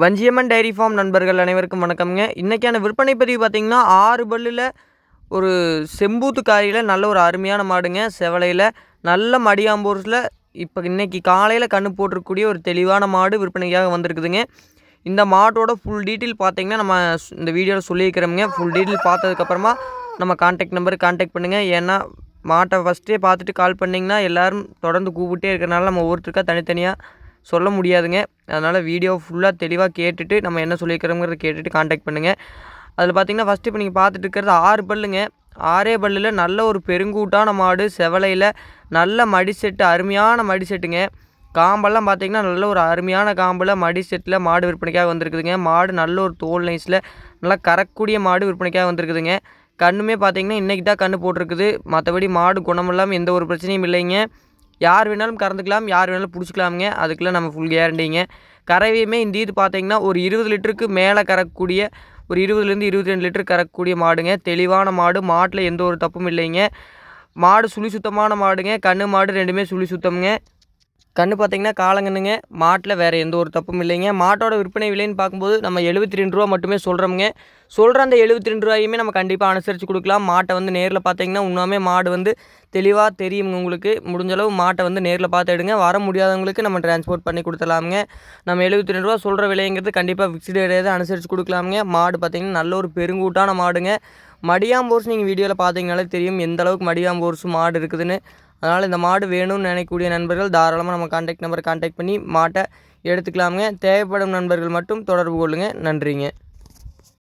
Vanjiamman dairy farm நண்பர்கள் அனைவருக்கும் வணக்கம்ங்க. இன்றைக்கான விற்பனை பதிவு பார்த்திங்கன்னா ஆறு பல்லில் ஒரு செம்பூத்து காரியில் நல்ல ஒரு அருமையான மாடுங்க. செவலையில் நல்ல மடியாம்பூர்ஸில் இப்போ இன்றைக்கி காலையில் கண்ணு போட்டிருக்கக்கூடிய ஒரு தெளிவான மாடு விற்பனைக்காக வந்திருக்குதுங்க. இந்த மாட்டோட ஃபுல் டீட்டெயில் பார்த்தீங்கன்னா நம்ம இந்த வீடியோவில் சொல்லியிருக்கிறோமுங்க. ஃபுல் டீட்டெயில் பார்த்ததுக்கப்புறமா நம்ம கான்டாக்ட் நம்பருக்கு கான்டாக்ட் பண்ணுங்கள் ஏன்னா மாட்டை ஃபஸ்ட்டே பார்த்துட்டு கால் பண்ணிங்கன்னா எல்லோரும் தொடர்ந்து கூப்பிட்டே இருக்கிறனால நம்ம ஒவ்வொருத்தருக்கா தனித்தனியாக சொல்ல முடியாதுங்க. அதனால் வீடியோ ஃபுல்லாக தெளிவாக கேட்டுட்டு நம்ம என்ன சொல்லியிருக்கிறோங்கிறத கேட்டுட்டு காண்டாக்ட் பண்ணுங்கள் அதில் பார்த்தீங்கன்னா ஃபஸ்ட்டு இப்போ நீங்கள் பார்த்துட்டு இருக்கிறது ஆறு பல்லுங்க. ஆறே பல்லில் நல்ல ஒரு பெருங்கூட்டான மாடு செவலையில் நல்ல மடி செட்டு அருமையான மடி செட்டுங்க காம்பெல்லாம் பார்த்தீங்கன்னா நல்ல ஒரு அருமையான காம்பில் மடி செட்டில் மாடு விற்பனைக்காக வந்திருக்குதுங்க. மாடு நல்ல ஒரு தோல் நைஸில் நல்லா கறக்கூடிய மாடு விற்பனைக்காக வந்திருக்குதுங்க. கண்ணுமே பார்த்தீங்கன்னா இன்றைக்கி தான் கண்ணு போட்டிருக்குது. மற்றபடி மாடு குணமில்லாமல் எந்த ஒரு பிரச்சனையும் இல்லைங்க. யார் வேணாலும் கறந்துக்கலாம் யார் வேணாலும் பிடிச்சிக்கலாமுங்க. அதுக்கெல்லாம் நம்ம ஃபுல் கேரண்டிங்க கறவையுமே இந்த இது பார்த்தீங்கன்னா ஒரு இருபது லிட்டருக்கு மேலே கறக்கக்கூடிய ஒரு இருபதுலேருந்து இருபத்தி ரெண்டு லிட்டர் கறக்கக்கூடிய மாடுங்க. தெளிவான மாடு மாட்டில் எந்த ஒரு தப்பும் இல்லைங்க. மாடு சுழி சுத்தமான மாடுங்க. கண்ணு மாடு ரெண்டுமே சுழி சுத்தம்ங்க. கன்று பார்த்திங்கன்னா காலங்கன்னுங்க மாட்டில் வேறு எந்த ஒரு தப்பும் இல்லைங்க. மாட்டோட விற்பனை விலைன்னு பார்க்கும்போது நம்ம எழுபத்தி ரெண்டு ரூபா மட்டுமே சொல்கிறோமுங்க சொல்கிற அந்த எழுபத்தி ரெண்டு ரூபாயுமே நம்ம கண்டிப்பாக அனுசரித்து கொடுக்கலாம். மாட்டை வந்து நேரில் பார்த்தீங்கன்னா இன்னுமே மாடு வந்து தெளிவாக தெரியுங்க உங்களுக்கு. முடிஞ்சளவு மாட்டை வந்து நேரில் பார்த்து எடுங்க. வர முடியாதவங்களுக்கு நம்ம டிரான்ஸ்போர்ட் பண்ணி கொடுத்துலாமுங்க நம்ம எழுபத்தி ரெண்டு ரூபா சொல்கிற விலைங்கிறது கண்டிப்பாக ஃபிக்ஸ்டு ரேட் அனுசரித்து கொடுக்கலாமுங்க. மாடு பார்த்திங்கன்னா நல்ல ஒரு பெருங்கூட்டான மாடுங்க. மடியாம்போர்ஸ் நீங்கள் வீடியோவில் பார்த்தீங்கனாலே தெரியும் எந்த அளவுக்கு மடியாம்போர்ஸ் மாடு இருக்குதுன்னு. அதனால் இந்த மாடு வேணும்னு நினைக்கக்கூடிய நண்பர்கள் தாராளமாக நம்ம கான்டாக்ட் நம்பரை கான்டாக்ட் பண்ணி மாட்டை எடுத்துக்கலாமுங்க. தேவைப்படும் நண்பர்கள் மட்டும் தொடர்பு கொள்ளுங்கள் நன்றிங்க.